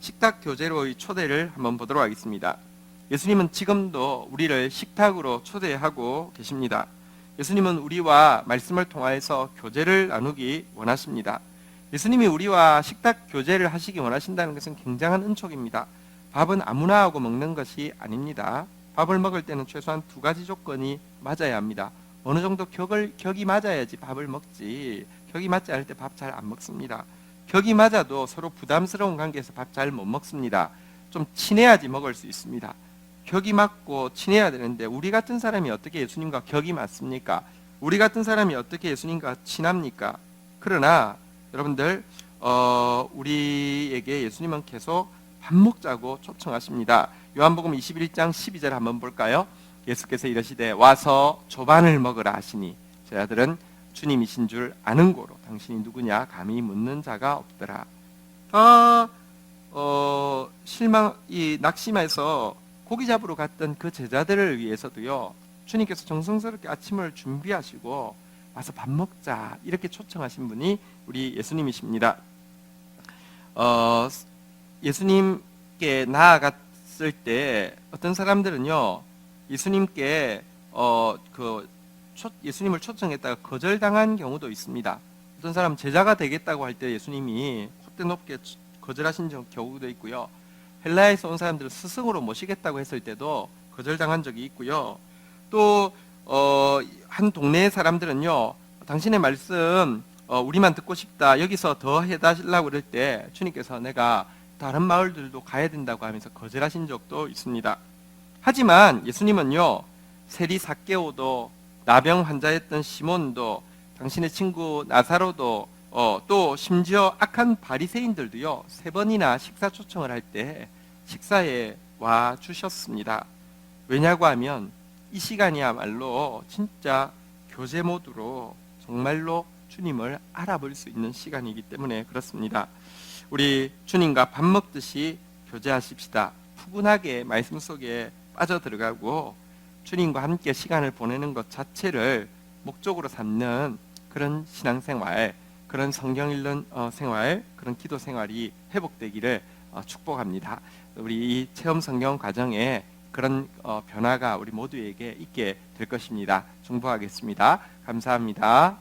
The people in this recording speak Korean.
식탁 교제로의 초대를 한번 보도록 하겠습니다. 예수님은 지금도 우리를 식탁으로 초대하고 계십니다. 예수님은 우리와 말씀을 통하여서 교제를 나누기 원하십니다. 예수님이 우리와 식탁 교제를 하시기 원하신다는 것은 굉장한 은총입니다. 밥은 아무나 하고 먹는 것이 아닙니다. 밥을 먹을 때는 최소한 두 가지 조건이 맞아야 합니다. 어느 정도 격을, 격이 맞아야지 밥을 먹지. 격이 맞지 않을 때 밥 잘 안 먹습니다. 격이 맞아도 서로 부담스러운 관계에서 밥 잘 못 먹습니다. 좀 친해야지 먹을 수 있습니다. 격이 맞고 친해야 되는데 우리 같은 사람이 어떻게 예수님과 격이 맞습니까? 우리 같은 사람이 어떻게 예수님과 친합니까? 그러나 여러분들 어, 우리에게 예수님은 계속 밥 먹자고 초청하십니다. 요한복음 21장 12절 한번 볼까요? 예수께서 이러시되 와서 조반을 먹으라 하시니 제 아들은 주님이신 줄 아는 고로 당신이 누구냐 감히 묻는 자가 없더라. 다 어, 실망 이 낙심해서 고기 잡으러 갔던 그 제자들을 위해서도요. 주님께서 정성스럽게 아침을 준비하시고 와서 밥 먹자 이렇게 초청하신 분이 우리 예수님이십니다. 어, 예수님께 나아갔을 때 어떤 사람들은요 예수님께 어, 그 초, 예수님을 초청했다가 거절당한 경우도 있습니다. 어떤 사람 제자가 되겠다고 할 때 예수님이 콧대 높게 거절하신 적- 경우도 있고요. 헬라에서 온 사람들을 스승으로 모시겠다고 했을 때도 거절당한 적이 있고요. 또 어, 한 동네의 사람들은요, 당신의 말씀 어, 우리만 듣고 싶다. 여기서 더 해달라고 그럴 때 주님께서 내가 다른 마을들도 가야 된다고 하면서 거절하신 적도 있습니다. 하지만 예수님은요, 세리 사개오도 나병 환자였던 시몬도 당신의 친구 나사로도 어, 또 심지어 악한 바리새인들도요 세 번이나 식사 초청을 할 때 식사에 와 주셨습니다. 왜냐고 하면 이 시간이야말로 진짜 교제 모드로 정말로 주님을 알아볼 수 있는 시간이기 때문에 그렇습니다. 우리 주님과 밥 먹듯이 교제하십시다. 푸근하게 말씀 속에 빠져 들어가고 주님과 함께 시간을 보내는 것 자체를 목적으로 삼는 그런 신앙생활, 그런 성경 읽는 어, 생활, 그런 기도 생활이 회복되기를 어, 축복합니다. 우리 이 체험 성경 과정에 그런 어, 변화가 우리 모두에게 있게 될 것입니다. 중보하겠습니다. 감사합니다.